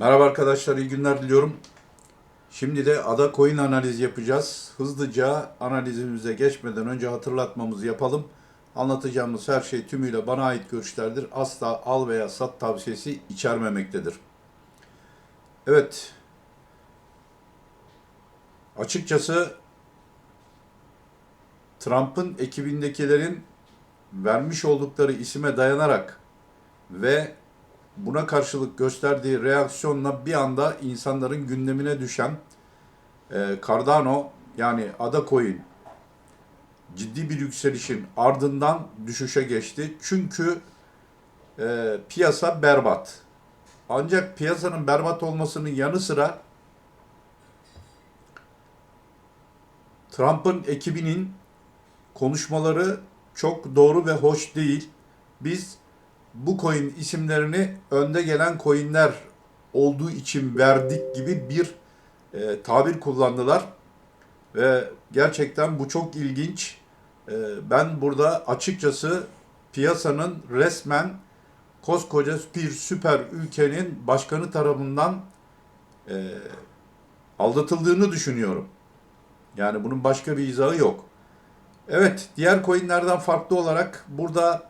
Merhaba arkadaşlar, iyi günler diliyorum. Şimdi de ada coin analizi yapacağız. Hızlıca analizimize geçmeden önce hatırlatmamızı yapalım. Anlatacağımız her şey tümüyle bana ait görüşlerdir. Asla al veya sat tavsiyesi içermemektedir. Evet. Açıkçası Trump'ın ekibindekilerin vermiş oldukları isime dayanarak ve buna karşılık gösterdiği reaksiyonla bir anda insanların gündemine düşen e, Cardano yani Ada Coin ciddi bir yükselişin ardından düşüşe geçti. Çünkü e, piyasa berbat. Ancak piyasanın berbat olmasının yanı sıra Trump'ın ekibinin konuşmaları çok doğru ve hoş değil. Biz bu coin isimlerini önde gelen coinler olduğu için verdik gibi bir e, tabir kullandılar. Ve gerçekten bu çok ilginç. E, ben burada açıkçası piyasanın resmen koskoca bir süper ülkenin başkanı tarafından e, aldatıldığını düşünüyorum. Yani bunun başka bir izahı yok. Evet, diğer coinlerden farklı olarak burada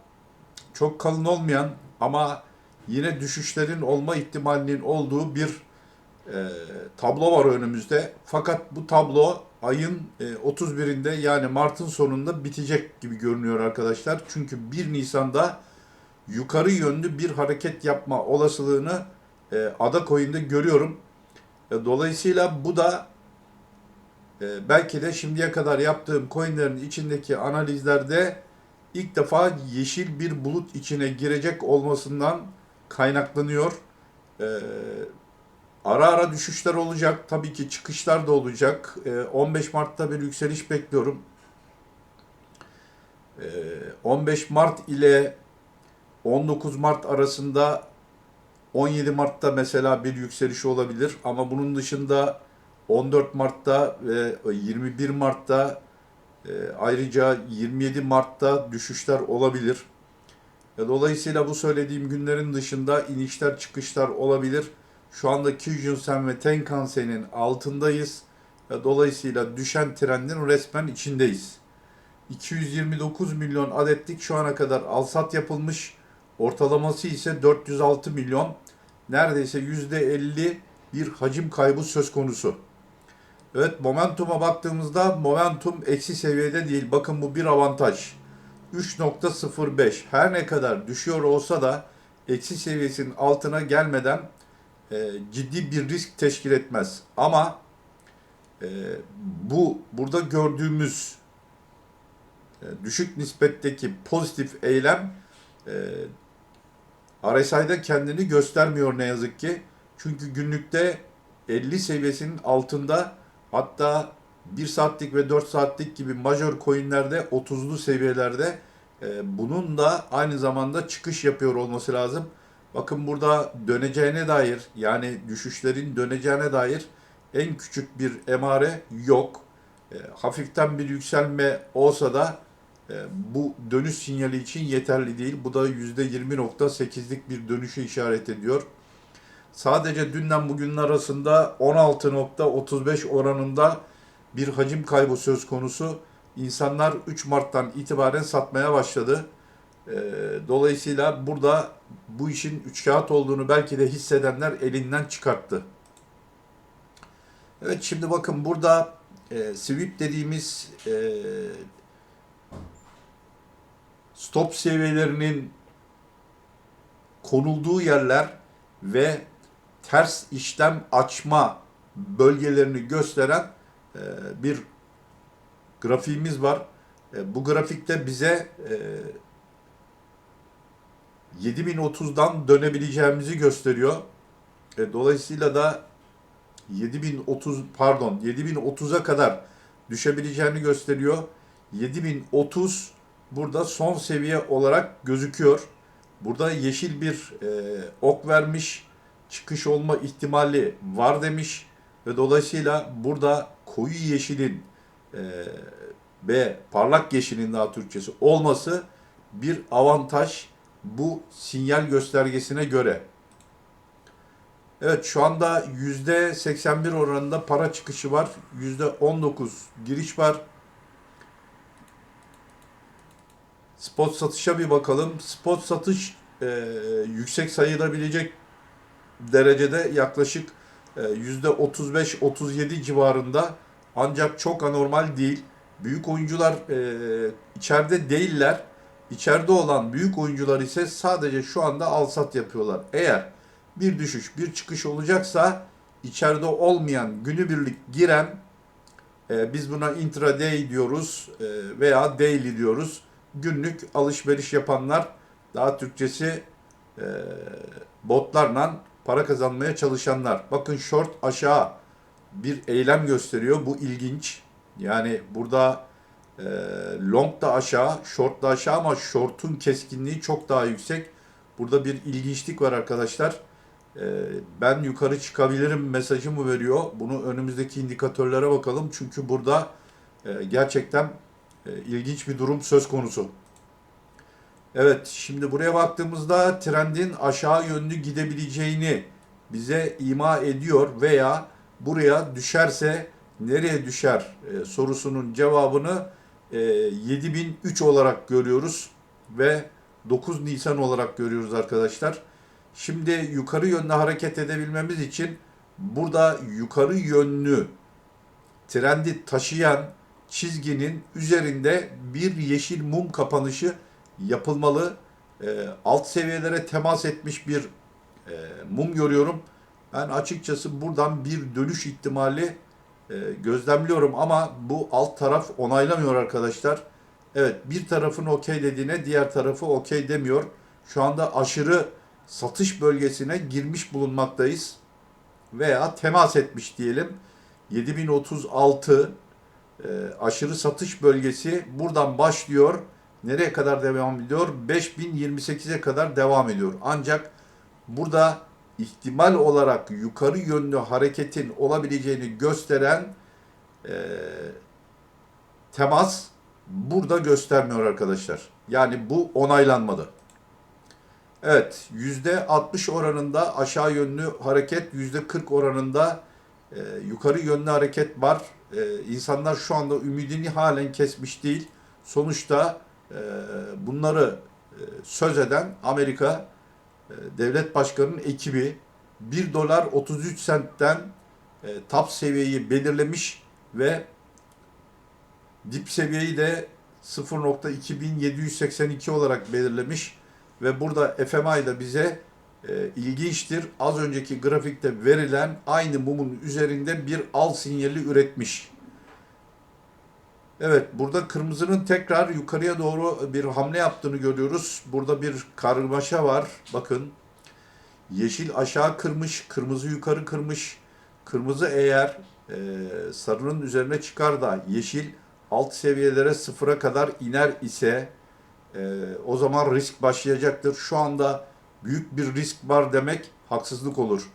çok kalın olmayan ama yine düşüşlerin olma ihtimalinin olduğu bir e, tablo var önümüzde. Fakat bu tablo ayın e, 31'inde yani Mart'ın sonunda bitecek gibi görünüyor arkadaşlar. Çünkü 1 Nisan'da yukarı yönlü bir hareket yapma olasılığını e, Ada Coin'de görüyorum. E, dolayısıyla bu da e, belki de şimdiye kadar yaptığım coinlerin içindeki analizlerde ilk defa yeşil bir bulut içine girecek olmasından kaynaklanıyor. Ee, ara ara düşüşler olacak. Tabii ki çıkışlar da olacak. Ee, 15 Mart'ta bir yükseliş bekliyorum. Ee, 15 Mart ile 19 Mart arasında 17 Mart'ta mesela bir yükseliş olabilir ama bunun dışında 14 Mart'ta ve 21 Mart'ta e, ayrıca 27 Mart'ta düşüşler olabilir. E, dolayısıyla bu söylediğim günlerin dışında inişler çıkışlar olabilir. Şu anda Kijun Sen ve Tenkan-sen'in altındayız. E, dolayısıyla düşen trendin resmen içindeyiz. 229 milyon adetlik şu ana kadar alsat yapılmış. Ortalaması ise 406 milyon. Neredeyse %50 bir hacim kaybı söz konusu. Evet momentuma baktığımızda momentum eksi seviyede değil. Bakın bu bir avantaj. 3.05 her ne kadar düşüyor olsa da eksi seviyesinin altına gelmeden e, ciddi bir risk teşkil etmez. Ama e, bu burada gördüğümüz e, düşük nispetteki pozitif eylem e, RSI'da kendini göstermiyor ne yazık ki. Çünkü günlükte 50 seviyesinin altında Hatta 1 saatlik ve 4 saatlik gibi major coinlerde 30'lu seviyelerde e, bunun da aynı zamanda çıkış yapıyor olması lazım. Bakın burada döneceğine dair yani düşüşlerin döneceğine dair en küçük bir emare yok. E, hafiften bir yükselme olsa da e, bu dönüş sinyali için yeterli değil. Bu da %20.8'lik bir dönüşü işaret ediyor. Sadece dünden bugünün arasında 16.35 oranında bir hacim kaybı söz konusu. İnsanlar 3 Mart'tan itibaren satmaya başladı. Ee, dolayısıyla burada bu işin üç kağıt olduğunu belki de hissedenler elinden çıkarttı. Evet şimdi bakın burada e, sweep dediğimiz e, stop seviyelerinin konulduğu yerler ve ters işlem açma bölgelerini gösteren e, bir grafiğimiz var. E, bu grafikte bize e, 7030'dan dönebileceğimizi gösteriyor. E, dolayısıyla da 7030 pardon 7030'a kadar düşebileceğini gösteriyor. 7030 burada son seviye olarak gözüküyor. Burada yeşil bir e, ok vermiş çıkış olma ihtimali var demiş ve dolayısıyla burada koyu yeşilin e, ve parlak yeşilin daha Türkçesi olması bir avantaj bu sinyal göstergesine göre. Evet şu anda %81 oranında para çıkışı var. %19 giriş var. Spot satışa bir bakalım. Spot satış e, yüksek sayılabilecek derecede yaklaşık e, %35-37 civarında ancak çok anormal değil. Büyük oyuncular e, içeride değiller. İçeride olan büyük oyuncular ise sadece şu anda alsat yapıyorlar. Eğer bir düşüş, bir çıkış olacaksa içeride olmayan günübirlik giren e, biz buna intraday diyoruz e, veya daily diyoruz. Günlük alışveriş yapanlar daha Türkçesi e, botlarla para kazanmaya çalışanlar. Bakın short aşağı bir eylem gösteriyor. Bu ilginç. Yani burada e, long da aşağı, short da aşağı ama short'un keskinliği çok daha yüksek. Burada bir ilginçlik var arkadaşlar. E, ben yukarı çıkabilirim mesajımı veriyor. Bunu önümüzdeki indikatörlere bakalım. Çünkü burada e, gerçekten e, ilginç bir durum söz konusu. Evet, şimdi buraya baktığımızda trendin aşağı yönlü gidebileceğini bize ima ediyor veya buraya düşerse nereye düşer e, sorusunun cevabını e, 7003 olarak görüyoruz ve 9 Nisan olarak görüyoruz arkadaşlar. Şimdi yukarı yönlü hareket edebilmemiz için burada yukarı yönlü trendi taşıyan çizginin üzerinde bir yeşil mum kapanışı yapılmalı. E, alt seviyelere temas etmiş bir e, mum görüyorum. Ben açıkçası buradan bir dönüş ihtimali e, gözlemliyorum ama bu alt taraf onaylamıyor arkadaşlar. Evet bir tarafın okey dediğine diğer tarafı okey demiyor. Şu anda aşırı satış bölgesine girmiş bulunmaktayız. Veya temas etmiş diyelim. 7036 e, aşırı satış bölgesi buradan başlıyor. Nereye kadar devam ediyor? 5028'e kadar devam ediyor. Ancak burada ihtimal olarak yukarı yönlü hareketin olabileceğini gösteren e, temas burada göstermiyor arkadaşlar. Yani bu onaylanmadı. Evet %60 oranında aşağı yönlü hareket, %40 oranında e, yukarı yönlü hareket var. E, insanlar şu anda ümidini halen kesmiş değil. Sonuçta bunları e, söz eden Amerika e, devlet başkanının ekibi 1 dolar 33 sentten e, top seviyeyi belirlemiş ve dip seviyeyi de 0.2782 olarak belirlemiş ve burada FMI da bize e, ilginçtir. Az önceki grafikte verilen aynı mumun üzerinde bir al sinyali üretmiş. Evet, burada kırmızının tekrar yukarıya doğru bir hamle yaptığını görüyoruz. Burada bir karmaşa var. Bakın. Yeşil aşağı kırmış, kırmızı yukarı kırmış. Kırmızı eğer e, sarının üzerine çıkar da yeşil alt seviyelere sıfıra kadar iner ise e, o zaman risk başlayacaktır. Şu anda büyük bir risk var demek haksızlık olur.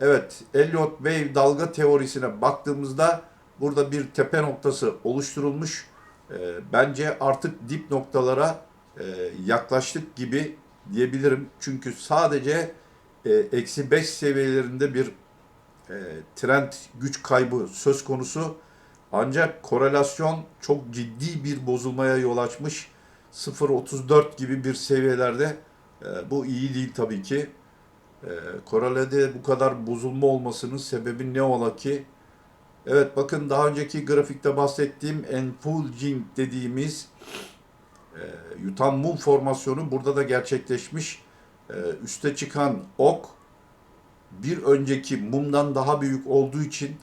Evet, Elliott Wave dalga teorisine baktığımızda burada bir tepe noktası oluşturulmuş. E, bence artık dip noktalara e, yaklaştık gibi diyebilirim. Çünkü sadece e, eksi 5 seviyelerinde bir e, trend güç kaybı söz konusu. Ancak korelasyon çok ciddi bir bozulmaya yol açmış. 0.34 gibi bir seviyelerde e, bu iyi değil tabii ki. E, korelede bu kadar bozulma olmasının sebebi ne ola ki? Evet bakın daha önceki grafikte bahsettiğim enfulging dediğimiz e, yutan mum formasyonu burada da gerçekleşmiş. E, üste çıkan ok bir önceki mumdan daha büyük olduğu için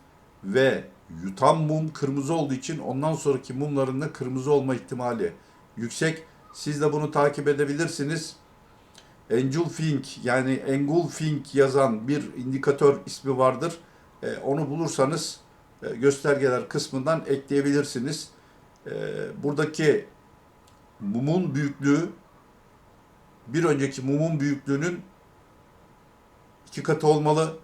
ve yutan mum kırmızı olduğu için ondan sonraki mumların da kırmızı olma ihtimali yüksek. Siz de bunu takip edebilirsiniz. Engulfing yani engulfing yazan bir indikatör ismi vardır. E, onu bulursanız göstergeler kısmından ekleyebilirsiniz. E, buradaki mumun büyüklüğü bir önceki mumun büyüklüğünün iki katı olmalı.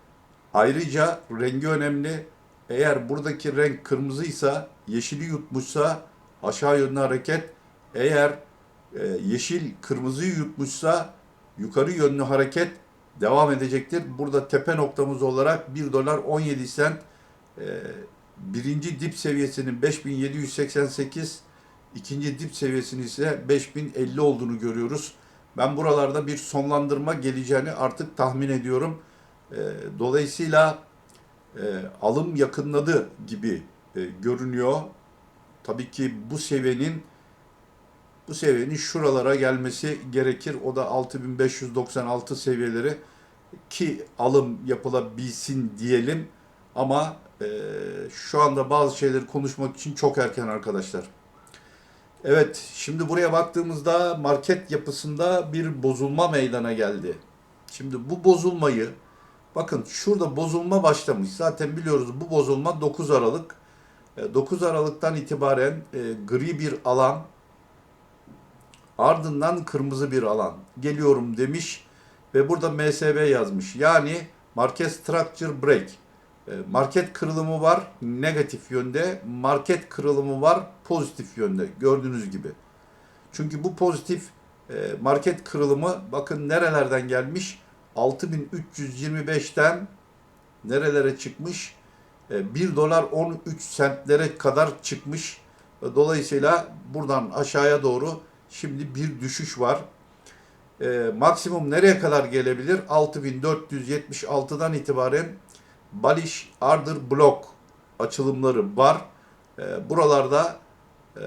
Ayrıca rengi önemli. Eğer buradaki renk kırmızıysa, yeşili yutmuşsa aşağı yönlü hareket. Eğer e, yeşil kırmızıyı yutmuşsa yukarı yönlü hareket devam edecektir. Burada tepe noktamız olarak 1 dolar 17 sent e, birinci dip seviyesinin 5788 ikinci dip seviyesinin ise 5050 olduğunu görüyoruz. Ben buralarda bir sonlandırma geleceğini artık tahmin ediyorum. E, dolayısıyla e, alım yakınladı gibi e, görünüyor. Tabii ki bu seviyenin bu seviyenin şuralara gelmesi gerekir. O da 6596 seviyeleri ki alım yapılabilsin diyelim. Ama e, şu anda bazı şeyleri konuşmak için çok erken arkadaşlar. Evet, şimdi buraya baktığımızda market yapısında bir bozulma meydana geldi. Şimdi bu bozulmayı, bakın şurada bozulma başlamış. Zaten biliyoruz bu bozulma 9 Aralık. E, 9 Aralık'tan itibaren e, gri bir alan, ardından kırmızı bir alan geliyorum demiş ve burada MSB yazmış. Yani Market Structure Break. E, Market kırılımı var negatif yönde, market kırılımı var pozitif yönde gördüğünüz gibi. Çünkü bu pozitif e, market kırılımı bakın nerelerden gelmiş? 6325'ten nerelere çıkmış? E, 1 dolar 13 sentlere kadar çıkmış. E, Dolayısıyla buradan aşağıya doğru şimdi bir düşüş var. E, maksimum nereye kadar gelebilir? 6476'dan itibaren Balish Ardır Block açılımları var. E, buralarda e,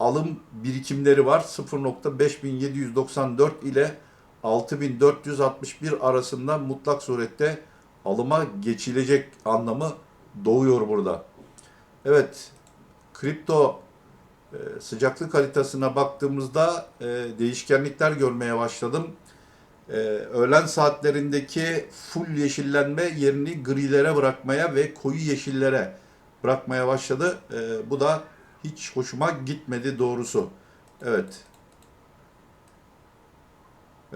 alım birikimleri var. 0.5794 ile 6461 arasında mutlak surette alıma geçilecek anlamı doğuyor burada. Evet, kripto e, sıcaklık haritasına baktığımızda e, değişkenlikler görmeye başladım. E, öğlen saatlerindeki full yeşillenme yerini grilere bırakmaya ve koyu yeşillere bırakmaya başladı. E, bu da hiç hoşuma gitmedi doğrusu. Evet.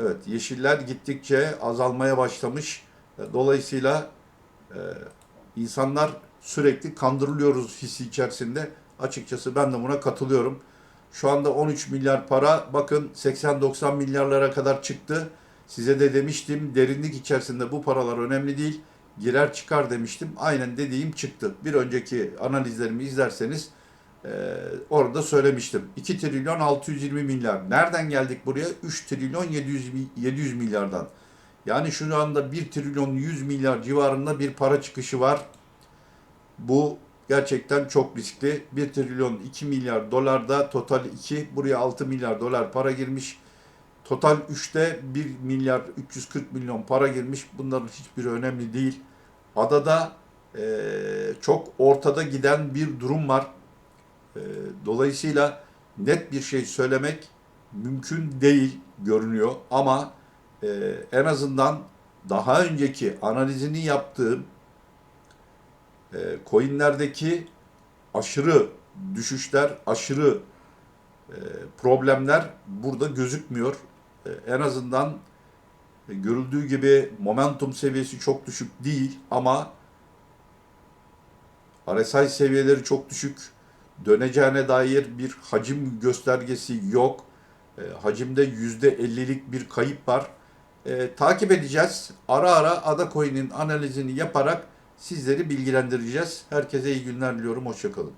Evet, yeşiller gittikçe azalmaya başlamış. E, Dolayısıyla e, insanlar sürekli kandırılıyoruz hissi içerisinde. Açıkçası ben de buna katılıyorum. Şu anda 13 milyar para bakın 80-90 milyarlara kadar çıktı. Size de demiştim derinlik içerisinde bu paralar önemli değil. Girer çıkar demiştim. Aynen dediğim çıktı. Bir önceki analizlerimi izlerseniz e, orada söylemiştim. 2 trilyon 620 milyar. Nereden geldik buraya? 3 trilyon 700, mi- 700 milyardan. Yani şu anda 1 trilyon 100 milyar civarında bir para çıkışı var. Bu gerçekten çok riskli. 1 trilyon 2 milyar dolarda total 2 buraya 6 milyar dolar para girmiş. Total 3'te 1 milyar 340 milyon para girmiş. Bunların hiçbiri önemli değil. Adada eee, çok ortada giden bir durum var. Eee, dolayısıyla net bir şey söylemek mümkün değil görünüyor. Ama eee, en azından daha önceki analizini yaptığım e, coinlerdeki aşırı düşüşler, aşırı e, problemler burada gözükmüyor. E, en azından e, görüldüğü gibi momentum seviyesi çok düşük değil ama RSI seviyeleri çok düşük. Döneceğine dair bir hacim göstergesi yok. E, hacimde %50'lik bir kayıp var. E, takip edeceğiz. Ara ara Ada Coin'in analizini yaparak sizleri bilgilendireceğiz. Herkese iyi günler diliyorum. Hoşçakalın.